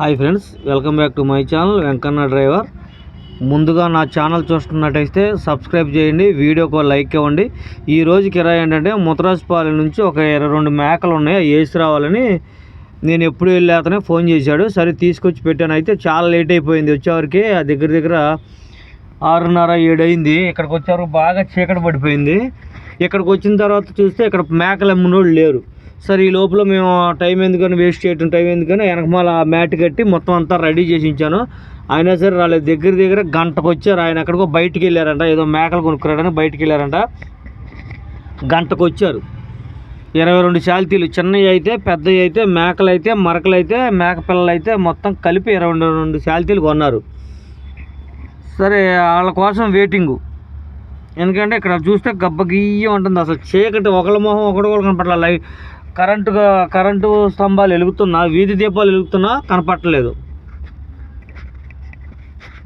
Hi friends welcome back to my channel Venkanna driver. ముందుగా నా channel చూస్తున్నట్టయితే subscribe చేయండి వీడియోకి లైక్ ఇవ్వండి. ఈ రోజు కిరాయి ఏంటంటే ముతరాజుపాలెం నుంచి ఒక ఇరవై రెండు మేకలు ఉన్నాయి వేసి రావాలని నేను ఎప్పుడు వెళ్ళాతనే ఫోన్ చేశాడు. సరే తీసుకొచ్చి పెట్టాను. అయితే చాలా లేట్ అయిపోయింది వచ్చేవరకు ఆ దగ్గర దగ్గర ఆరున్నర ఏడు అయింది. ఇక్కడికి వచ్చేవరకు బాగా చీకటి పడిపోయింది. ఇక్కడికి వచ్చిన తర్వాత చూస్తే ఇక్కడ మేకలు అమ్మినోళ్ళు లేరు. సరే ఈ లోపల మేము టైం ఎందుకని వేస్ట్ చేయటం టైం ఎందుకని వెనకమాల మ్యాట్ కట్టి మొత్తం అంతా రెడీ చేసి ఉంచాను అయినా సరే రాలేదు. దగ్గర దగ్గర గంటకు వచ్చారు ఆయన ఎక్కడికో బయటికి వెళ్ళారంట. ఏదో మేకలు కొనుక్కురాడని బయటికి వెళ్ళారంట. గంటకు వచ్చారు ఇరవై రెండు శాల్తీలు. చిన్నవి అయితే పెద్దవి అయితే మేకలు అయితే మరకలు అయితే మేక పిల్లలు అయితే మొత్తం కలిపి ఇరవై రెండు శాల్తీలు కొన్నారు. సరే వాళ్ళ కోసం వెయిటింగు ఎందుకంటే ఇక్కడ చూస్తే గబ్బగియ్య ఉంటుంది. అసలు చీకటి ఒకళ్ళ మొహం ఒకటి కూడా కనపడాలి. లై కరెంటు కరెంటు స్తంభాలు వెలుగుతున్నా వీధి దీపాలు వెలుగుతున్నా కనపట్టలేదు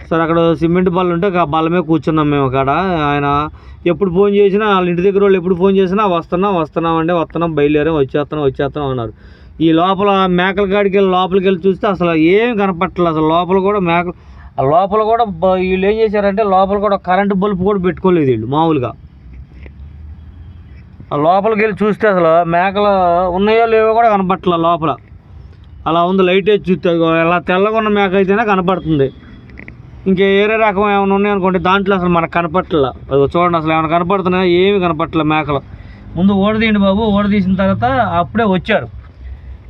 సరే అక్కడ సిమెంట్ బల్ల ఉంటే ఆ బల్ల మీద కూర్చున్నాం మేము అక్కడ. ఆయన ఎప్పుడు ఫోన్ చేసినా వాళ్ళ ఇంటి దగ్గర వాళ్ళు ఎప్పుడు ఫోన్ చేసినా వస్తున్నాం వస్తున్నాం అంటే వస్తున్నాం బయలుదేరాం వచ్చేస్తున్నాం వచ్చేస్తున్నాం అన్నారు. ఈ లోపల మేకల కాడికి వెళ్ళి లోపలికి వెళ్ళి చూస్తే అసలు ఏం కనపట్టలేదు అసలు లోపల కూడా మేకలు లోపల కూడా వీళ్ళు ఏం చేశారంటే లోపల కూడా కరెంటు బల్బు కూడా పెట్టుకోలేదు వీళ్ళు మామూలుగా. లోపలికి వెళ్ళి చూస్తే అసలు మేకలు ఉన్నాయో లేవో కూడా కనపట్ల లోపల. అలా ఉంది లైట్ వేసి చూస్తే ఎలా తెల్లగా ఉన్న మేక అయితేనే కనపడుతుంది. ఇంకా ఏరే రకం ఏమైనా ఉన్నాయనుకోండి దాంట్లో అసలు మనకు కనపట్ల చూడండి అసలు ఏమైనా కనపడుతున్నాయా ఏమి కనపట్ల మేకలు. ముందు ఓడదీయండి బాబు ఓడదీసిన తర్వాత అప్పుడే వచ్చారు.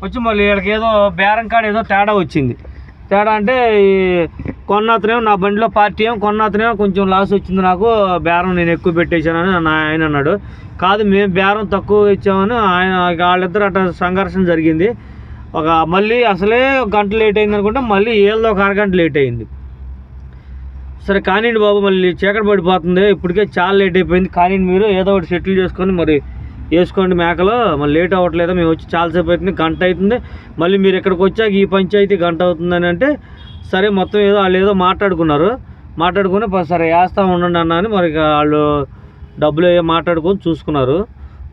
వచ్చి మళ్ళీ వీళ్ళకి ఏదో బేరం కాడ ఏదో తేడా వచ్చింది. తేడా అంటే ఈ కొన్నతనేమో నా బండిలో పార్టీ ఏమో కొన్నతనేమో కొంచెం లాస్ వచ్చింది నాకు బేరం నేను ఎక్కువ పెట్టేశానని నా ఆయన అన్నాడు. కాదు మేము బేరం తక్కువ ఇచ్చామని ఆయన వాళ్ళిద్దరు అట్లా సంఘర్షణ జరిగింది. ఒక మళ్ళీ అసలే ఒక గంట లేట్ అయింది అనుకుంటే మళ్ళీ ఏళ్ళలో ఒక అరగంట లేట్ అయింది. సరే కానివ్వండి బాబు మళ్ళీ చీకటి పడిపోతుంది ఇప్పటికే చాలా లేట్ అయిపోయింది. కానివ్వండి మీరు ఏదో ఒకటి సెటిల్ చేసుకొని మరి వేసుకోండి మేకలు. మళ్ళీ లేట్ అవ్వట్లేదు. మేము వచ్చి చాలాసేపు అవుతుంది. గంట అవుతుంది. మళ్ళీ మీరు ఇక్కడికి వచ్చాక ఈ పంచాయతీ గంట అవుతుందని అంటే సరే మొత్తం ఏదో వాళ్ళు ఏదో మాట్లాడుకున్నారు. మాట్లాడుకుని సరే వేస్తా ఉండండి అన్న అని మరి ఇక వాళ్ళు డబ్బులు ఏ మాట్లాడుకొని చూసుకున్నారు.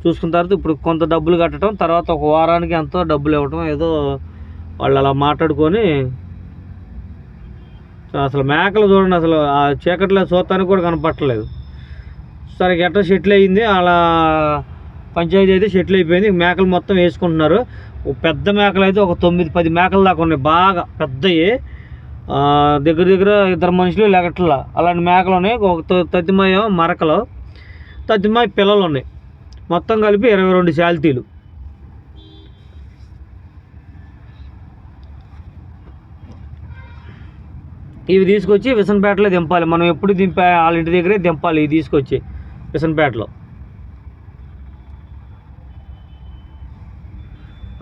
చూసుకున్న తర్వాత ఇప్పుడు కొంత డబ్బులు కట్టడం తర్వాత ఒక వారానికి ఎంతో డబ్బులు ఇవ్వటం ఏదో వాళ్ళు అలా మాట్లాడుకొని అసలు మేకలు చూడండి అసలు ఆ చీకట్లో చూస్తానికి కూడా కనపట్టలేదు సరే ఎట్లా సెటిల్ అయ్యింది. అలా పంచాయతీ అయితే సెటిల్ అయిపోయింది. మేకలు మొత్తం వేసుకుంటున్నారు. పెద్ద మేకలు అయితే ఒక తొమ్మిది పది మేకలు దాకా ఉన్నాయి. బాగా పెద్దవి దగ్గర దగ్గర ఇద్దరు మనుషులు లెగట్ల. అలాంటి మేకలు ఉన్నాయి. ఒక త- తతిమయ మరకలు. తతిమయ పిల్లలు ఉన్నాయి. మొత్తం కలిపి ఇరవై రెండు శాల్తీలు. ఇవి తీసుకొచ్చి విసనపేటలో దింపాలి. మనం ఎప్పుడు దింపా వాళ్ళ ఇంటి దగ్గరే దింపాలి. ఇవి తీసుకొచ్చి విసనపేటలో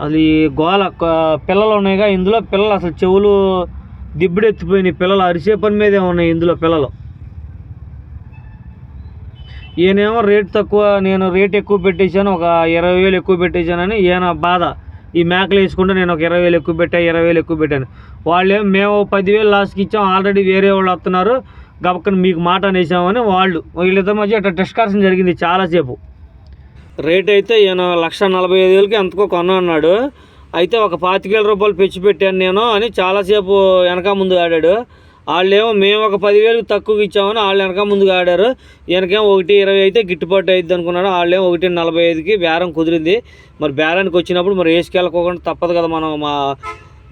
అది గోల పిల్లలు ఉన్నాయిగా ఇందులో పిల్లలు అసలు చెవులు దిబ్బడెత్తిపోయినాయి. పిల్లలు అరిసే పని మీదే ఉన్నాయి ఇందులో పిల్లలు. ఈయనేమో రేట్ తక్కువ నేను రేట్ ఎక్కువ పెట్టేశాను ఒక ఇరవై వేలు ఎక్కువ పెట్టేశానని ఈయన బాధ. ఈ మేకలు వేసుకుంటే నేను ఒక ఇరవై వేలు ఎక్కువ పెట్టా ఇరవై వేలు ఎక్కువ పెట్టాను. వాళ్ళేం మేము పదివేలు లాస్ట్కి ఇచ్చాం ఆల్రెడీ వేరే వాళ్ళు వస్తున్నారు. గబక్కన మీకు మాట అనేసామని వాళ్ళు. వీళ్ళిద్దరి మధ్య అట్లా డిస్కషన్ జరిగింది చాలాసేపు. రేట్ అయితే ఈయన లక్ష నలభై ఐదు వేలకి ఎంతకో కొన్నా అన్నాడు అయితే ఒక పాతికేల రూపాయలు పెంచి పెట్టాను నేను అని చాలాసేపు వెనక ముందు ఆడాడు. వాళ్ళేమో మేము ఒక పదివేలకు తక్కువకి ఇచ్చామని వాళ్ళు వెనక ముందుగా ఆడారు. వెనకేమో ఒకటి ఇరవై అయితే గిట్టుబాటు అయింది అనుకున్నాడు. వాళ్ళేమో ఒకటి నలభై ఐదుకి బేరం కుదిరింది. మరి బేరానికి వచ్చినప్పుడు మరి వేసుకెళ్ళకోకుండా తప్పదు కదా మనం మా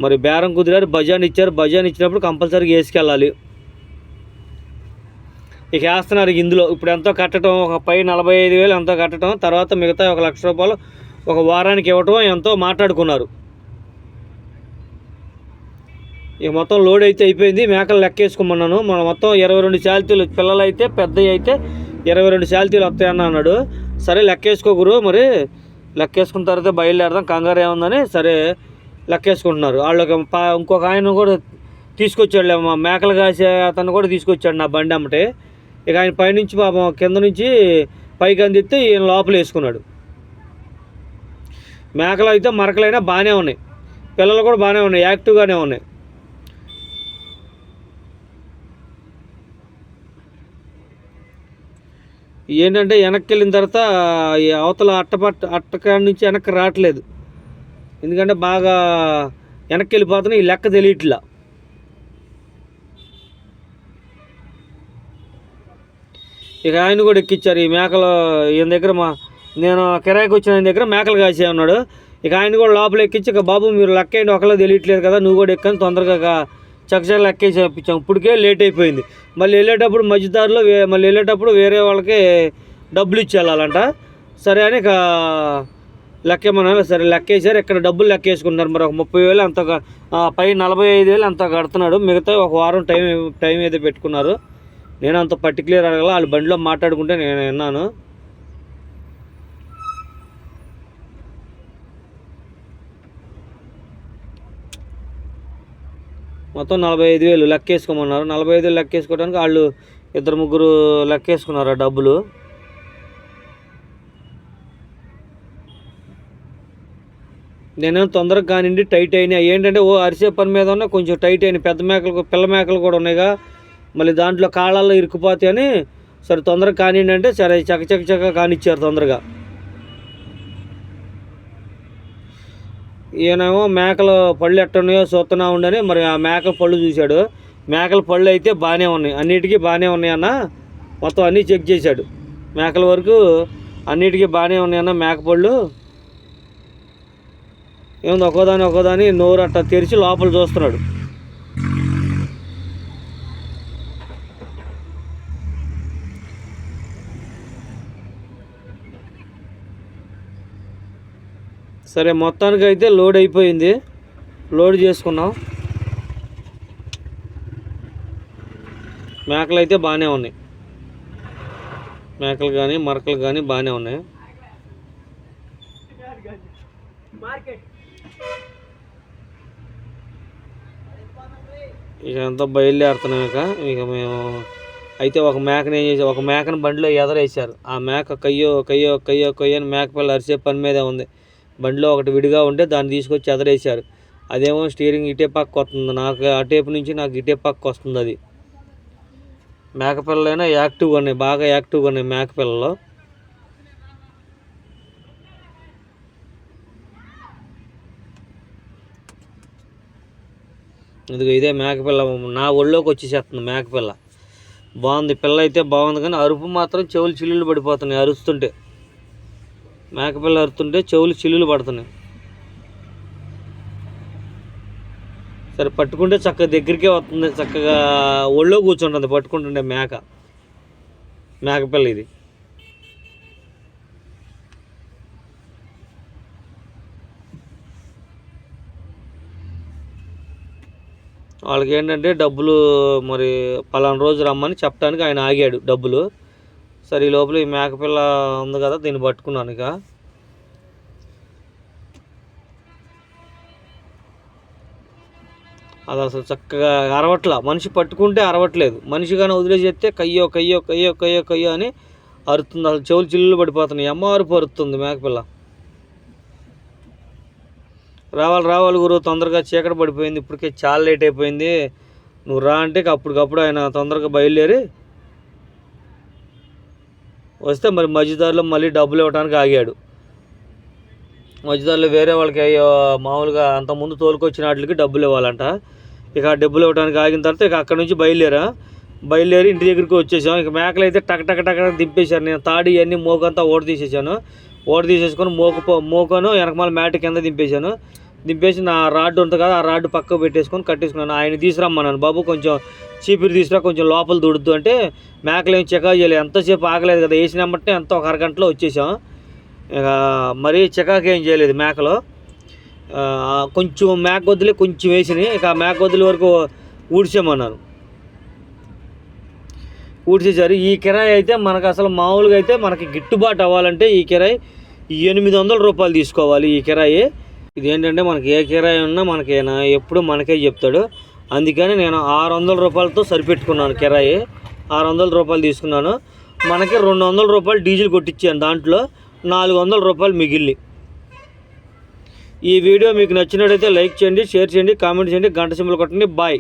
మరి బేరం కుదిరారు. బజాన్ ఇచ్చారు. బజాన్ ఇచ్చినప్పుడు కంపల్సరీగా వేసుకెళ్ళాలి. ఇక వేస్తున్నారు ఇందులో. ఇప్పుడు ఎంతో కట్టడం ఒక పై నలభై ఐదు వేలు ఎంతో కట్టడం తర్వాత మిగతా ఒక లక్ష రూపాయలు ఒక వారానికి ఇవ్వటం ఎంతో మాట్లాడుకున్నారు. ఇక మొత్తం లోడ్ అయితే అయిపోయింది. మేకలు లెక్కేసుకోమన్నాను మనం మొత్తం ఇరవై రెండు శాలితీలు పిల్లలు అయితే పెద్దవి అయితే ఇరవై రెండు శాలితీలు వస్తాయన్న అన్నాడు. సరే లెక్కేసుకోగురు మరి లెక్కేసుకున్న తర్వాత బయలుదేరదాం. కంగారు ఏముందని సరే లెక్కేసుకుంటున్నారు. వాళ్ళకి ఇంకొక ఆయన కూడా తీసుకొచ్చాడు మా మేకలు కాసే అతను కూడా తీసుకొచ్చాడు నా బండి అమ్మటే. ఇక ఆయన పైనుంచి పాపం కింద నుంచి పైకి అందిస్తే ఈయన లోపల వేసుకున్నాడు. మేకలు అయితే మరకలైనా బాగానే ఉన్నాయి. పిల్లలు కూడా బాగానే ఉన్నాయి. యాక్టివ్గానే ఉన్నాయి. ఏంటంటే వెనక్కి వెళ్ళిన తర్వాత ఈ అవతల అట్టపట్ట అట్టకాడ నుంచి వెనక్కి రావట్లేదు. ఎందుకంటే బాగా వెనక్కి వెళ్ళిపోతున్నాయి. ఈ లెక్క తెలియట్లా. ఇక ఆయన కూడా ఎక్కిచ్చారు ఈ మేకలు. ఈయన దగ్గర మా నేను కిరాయికి వచ్చిన ఆయన దగ్గర మేకలు కాసే ఉన్నాడు ఇక ఆయన కూడా లోపల ఎక్కించి ఇక బాబు మీరు లెక్క ఏంటి ఒకలో తెలియట్లేదు కదా నువ్వు కూడా ఎక్కని తొందరగా చక్కచక్క లెక్కేసి పంపించాం. ఇప్పటికే లేట్ అయిపోయింది. మళ్ళీ వెళ్ళేటప్పుడు మధ్యదారిలో వే మళ్ళీ వెళ్ళేటప్పుడు వేరే వాళ్ళకి డబ్బులు ఇచ్చి వెళ్ళాలంట సరే అని ఇక లెక్కేమన్నా సరే లెక్కేసారు ఇక్కడ డబ్బులు లెక్కేసుకుంటున్నారు. మరి ఒక ముప్పై వేలు అంత పై నలభై ఐదు వేలు అంత కడుతున్నాడు. మిగతా ఒక వారం టైం టైం అయితే పెట్టుకున్నారు. నేను అంత పర్టికులర్ అడగల వాళ్ళు బండిలో మాట్లాడుకుంటే నేను విన్నాను. మొత్తం నలభై ఐదు వేలు లెక్కేసుకోమన్నారు. నలభై ఐదు వేలు లెక్కేసుకోవడానికి వాళ్ళు ఇద్దరు ముగ్గురు లెక్కేసుకున్నారు ఆ డబ్బులు. నేను తొందరగా కానివ్వండి టైట్ అయినాయి. ఏంటంటే ఓ అరిసే పని మీద ఉన్న కొంచెం టైట్ అయినాయి. పెద్ద మేకలు పిల్ల మేకలు కూడా ఉన్నాయిగా. మళ్ళీ దాంట్లో కాళ్ళల్లో ఇరుక్కుపోతాయి అని సరే తొందరగా కానివ్వండి అంటే సరే చక్క చక్క చక్క కానిచ్చారు తొందరగా. ఈయనేమో మేకలు పళ్ళు ఎట్టున్నాయో చూస్తున్నా ఉండని మరి ఆ మేకల పళ్ళు చూశాడు. మేకల పళ్ళు అయితే బాగానే ఉన్నాయి. అన్నిటికీ బాగానే ఉన్నాయన్న మొత్తం అన్నీ చెక్ చేశాడు. మేకల వరకు అన్నిటికీ బాగానే ఉన్నాయన్న మేక పళ్ళు. ఏముంది ఒక్కోదాని ఒక్కోదాని నోరు అట్ట తెరిచి లోపల చూస్తున్నాడు. సరే మొత్తానికి అయితే లోడ్ అయిపోయింది. లోడ్ చేసుకున్నాం. మేకలు అయితే బాగానే ఉన్నాయి. మేకలు కానీ మరకలు కానీ బాగానే ఉన్నాయి. ఇక అంతా బయలుదేరుతున్నాం ఇక. ఇక మేము అయితే ఒక మేకని ఏం చేసి? ఒక మేకని బండిలో ఎదరేసారు ఆ మేక కయ్యో కయ్యో కయ్యో కయ్యో అని మేక పిల్ల అరిసే పని మీదే ఉంది. బండిలో ఒకటి విడిగా ఉంటే దాన్ని తీసుకొచ్చి ఎదరేశారు అదేమో స్టీరింగ్ ఇటే పక్క వస్తుంది. నాకు అటేపు నుంచి నాకు ఇటే పక్క వస్తుంది అది. మేకపిల్లలైనా యాక్టివ్గా ఉన్నాయి. బాగా యాక్టివ్గా ఉన్నాయి మేకపిల్లలు. ఇదిగో ఇదే మేకపిల్ల. నా ఒళ్ళోకి వచ్చేసేస్తుంది మేకపిల్ల. బాగుంది. పిల్ల అయితే బాగుంది కానీ అరుపు మాత్రం చెవులు చిల్లులు పడిపోతున్నాయి అరుస్తుంటే. మేకపిల్ల అరుతుంటే చెవులు చిల్లులు పడుతున్నాయి. సరే పట్టుకుంటే చక్కగా దగ్గరికే వస్తుంది చక్కగా ఒళ్ళో కూర్చుంటుంది పట్టుకుంటుండే మేక. మేకపిల్ల ఇది. వాళ్ళకి ఏంటంటే డబ్బులు మరి పలానా రోజు రమ్మని చెప్పడానికి ఆయన ఆగాడు డబ్బులు. సరే ఈ లోపల ఈ మేకపిల్ల ఉంది కదా దీన్ని పట్టుకున్నాను ఇక. అది అసలు చక్కగా అరవట్లా. మనిషి పట్టుకుంటే అరవట్లేదు. మనిషి కానీ వదిలేసేస్తే కయ్యో కయ్యో కయ్యో కయ్యో కయ్యో అని అరుతుంది. అసలు చెవులు చిల్లులు పడిపోతున్నాయి. అమ్మ అరుపు అరుతుంది మేకపిల్ల రావాలి రావాలి గురు తొందరగా చీకటి పడిపోయింది. ఇప్పటికే చాలా లేట్ అయిపోయింది. నువ్వు రా అంటే అప్పటికప్పుడు ఆయన తొందరగా బయలుదేరి వస్తే మరి మధ్యదారిలో మళ్ళీ డబ్బులు ఇవ్వడానికి ఆగాడు. మధ్యదారిలో వేరే వాళ్ళకి అయ్యో మామూలుగా అంత ముందు తోలుకొచ్చిన వాటికి డబ్బులు ఇవ్వాలంట. ఇక ఆ డబ్బులు ఇవ్వడానికి ఆగిన తర్వాత ఇక అక్కడ నుంచి బయలుదేరా. బయలుదేరి ఇంటి దగ్గరికి వచ్చేసాం. ఇక మేకలు అయితే టక్ టక్ టక్ దింపేశాను దింపేశారు. నేను తాడి అన్నీ మోకంతా ఓడ తీసేసాను ఓడ తీసేసుకొని మోక మోకను వెనకమాల మ్యాట్ కింద దింపేశాను. దింపేసి నా రాడ్ ఉంటుంది కదా ఆ రాడ్ పక్కకు పెట్టేసుకొని కట్టేసుకున్నాను. ఆయన తీసుకురమ్మన్నాను. బాబు కొంచెం చీపిరి తీసుకురా కొంచెం లోపల దుడుద్దు. అంటే మేకలు ఏం చెకా చేయలేదు. ఎంతసేపు ఆగలేదు కదా వేసినమ్మంటే వెంబటే ఎంత ఒక అరగంటలో వచ్చేసాం. ఇక మరీ చికాకు ఏం చేయలేదు మేకలు. కొంచెం మేక వదిలి కొంచెం వేసినాయి ఇక మేక వదిలి వరకు ఊడ్చేమన్నారు ఊడ్చేసారు. ఈ కిరాయి అయితే మనకు అసలు మామూలుగా అయితే మనకి గిట్టుబాటు అవ్వాలంటే ఈ కిరాయి ఎనిమిది వందల రూపాయలు తీసుకోవాలి ఈ కిరాయి. ఇదేంటంటే మనకి ఏ కిరాయి ఉన్నా మనకి ఎప్పుడు మనకే చెప్తాడు. అందుకని నేను ఆరు వందల రూపాయలతో సరిపెట్టుకున్నాను కిరాయి. ఆరు వందల రూపాయలు తీసుకున్నాను. మనకి రెండు వందల రూపాయలు డీజిల్ కొట్టించాను దాంట్లో. నాలుగు వందల రూపాయలు మిగిలి ఈ వీడియో మీకు నచ్చినట్టయితే లైక్ చేయండి షేర్ చేయండి కామెంట్ చేయండి. గంట సింబల్ కొట్టండి. బాయ్.